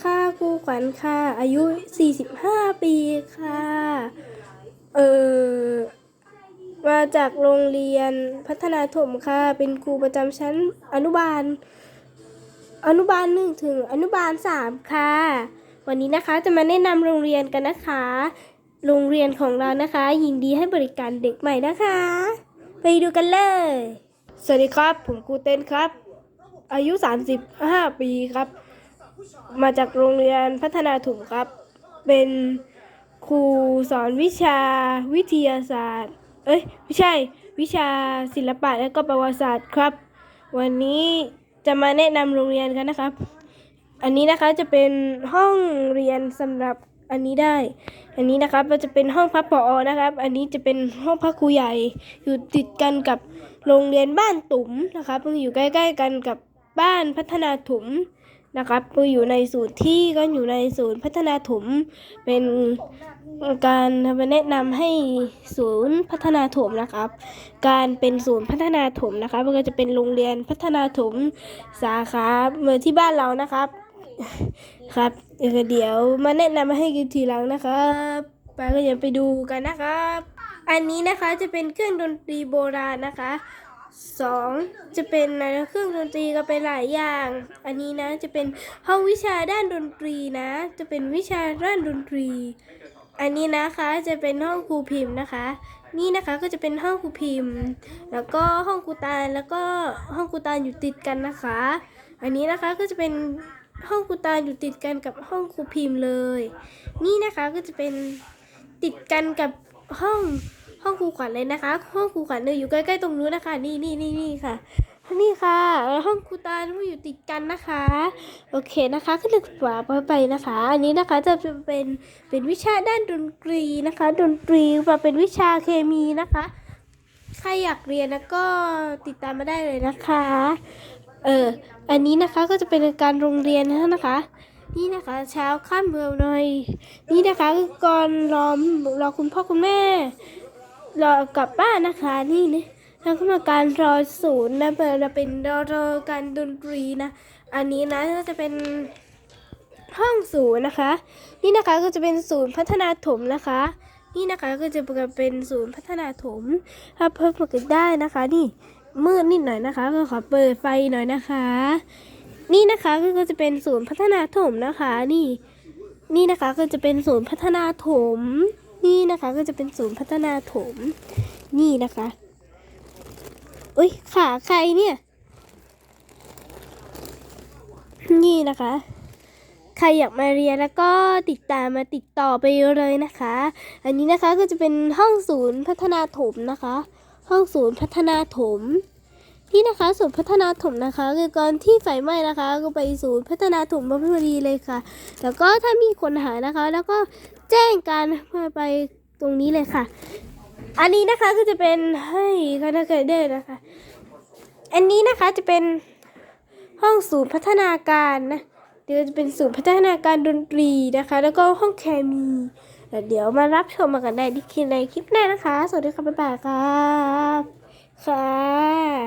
ค่ะครูขวัญค่ะ อายุ 45 ปีค่ะ เออมาจากโรงเรียนพัฒนาถมค่ะ เป็นครูประจำชั้นอนุบาล อนุบาลหนึ่งถึงอนุบาลสามค่ะ วันนี้นะคะจะมาแนะนำโรงเรียนกันนะคะ โรงเรียนของเรานะคะ ยินดีให้บริการเด็กใหม่นะคะ ไปดูกันเลย สวัสดีครับ ผมครูเต้นครับ อายุ 35 ปีครับ มาจากโรงเรียนพัฒนาถุงครับ เป็นครูสอนวิชาวิทยาศาสตร์ เอ้ยไม่ใช่ วิชาศิลปะและก็ประวัติศาสตร์ครับ วันนี้จะมาแนะนำโรงเรียนกันนะครับ อันนี้นะคะจะเป็นห้องเรียนสำหรับอันนี้ได้ อันนี้นะครับก็จะเป็นห้องพักปออนะครับ อันนี้จะเป็นห้องพักครูใหญ่อยู่ติดกันกับโรงเรียนบ้านตุ๋มนะครับอยู่ใกล้ ๆ กันกับบ้านพัฒนาถุม นะครับคืออยู่ในศูนย์ที่ก็อยู่ในศูนย์พัฒนาถมเป็นการแนะนำให้ศูนย์พัฒนาถมนะครับ การเป็นศูนย์พัฒนาถมนะครับมันก็จะเป็นโรงเรียนพัฒนาถมสาขาเหมือนที่บ้านเรานะครับ ครับเดี๋ยวมาแนะนำให้กันทีหลังนะครับไปก็อย่าไปดูกันนะครับ อันนี้นะคะจะเป็นเครื่องดนตรีโบราณนะคะ สองจะเป็นอะไรนเครื่องดนตรีก็เป็นหลายอย่าง อันนี้นะจะเป็นห้องวิชาด้านดนตรีนะ จะเป็นวิชาด้านดนตรี อันนี้นะคะจะเป็นห้องครูพิมพ์นะคะ นี่นะคะก็จะเป็นห้องครูพิมพ์ แล้วก็ห้องครูตาลแล้วก็ห้องครูตาลอยู่ติดกันนะคะ อันนี้นะคะก็จะเป็นห้องครูตาลอยู่ติดกันกับห้องครูพิมพ์เลย นี่นะคะก็จะเป็นติดกันกับห้อง ห้องครูขวัญเลยนะคะ ห้องครูขวัญเนี่ยอยู่ใกล้ๆตรงนู้นนะคะ นี่นี่นี่นี่ค่ะนี่ค่ะ ห้องครูตาที่อยู่ติดกันนะคะ โอเคนะคะขึ้นเลยขวาไปนะคะ อันนี้นะคะจะเป็นเป็นวิชาด้านดนตรีนะคะ ดนตรีมาเป็นวิชาเคมีนะคะ ใครอยากเรียนนะก็ติดตามมาได้เลยนะคะ เอออันนี้นะคะก็จะเป็นการโรงเรียนนะคะ นี่นะคะเช้าค่ำเมื่อหน่อย นี่นะคะคือก่อนรอรอคุณพ่อคุณแม่ รอกลับบ้านนะคะนี่นะทางกรรมการรอศูนย์นะเปิดเราเป็นรอรอการดนตรีนะ อันนี้นะก็จะเป็นห้องศูนย์นะคะ นี่นะคะก็จะเป็นศูนย์พัฒนาถมนะคะ นี่นะคะก็จะเป็นศูนย์พัฒนาถมถ้าเพิ่มกันได้นะคะ นี่มืดนิดหน่อยนะคะ ก็ขอเปิดไฟหน่อยนะคะ นี่นะคะก็จะเป็นศูนย์พัฒนาถมนะคะ นี่ นี่นะคะก็จะเป็นศูนย์พัฒนาถม นี่นะคะก็จะเป็นศูนย์พัฒนาถม นี่นะคะอุ้ยขาใครเนี่ย นี่นะคะ ใครอยากมาเรียนแล้วก็ติดตามมาติดต่อไปเลยนะคะ อันนี้นะคะก็จะเป็นห้องศูนย์พัฒนาถมนะคะ ห้องศูนย์พัฒนาถม นี่นะคะศูนย์พัฒนาถมนะคะ คือก่อนที่ไฟไหม้นะคะ ก็ไปศูนย์พัฒนาถมพอดีเลยค่ะ แล้วก็ถ้ามีคนหายนะคะ แล้วก็แจ้งการมาไปตรงนี้เลยค่ะ อันนี้นะคะก็จะเป็นให้คณะเดอร์นะคะ อันนี้นะคะจะเป็นห้องศูนย์พัฒนาการนะเดี๋ยวจะเป็นศูนย์พัฒนาการดนตรีนะคะ แล้วก็ห้องเคมีแล้วเดี๋ยวมารับชมกันได้ที่คลิปในคลิปหน้านะคะ สวัสดีค่ะบ๊ายบายครับค่ะ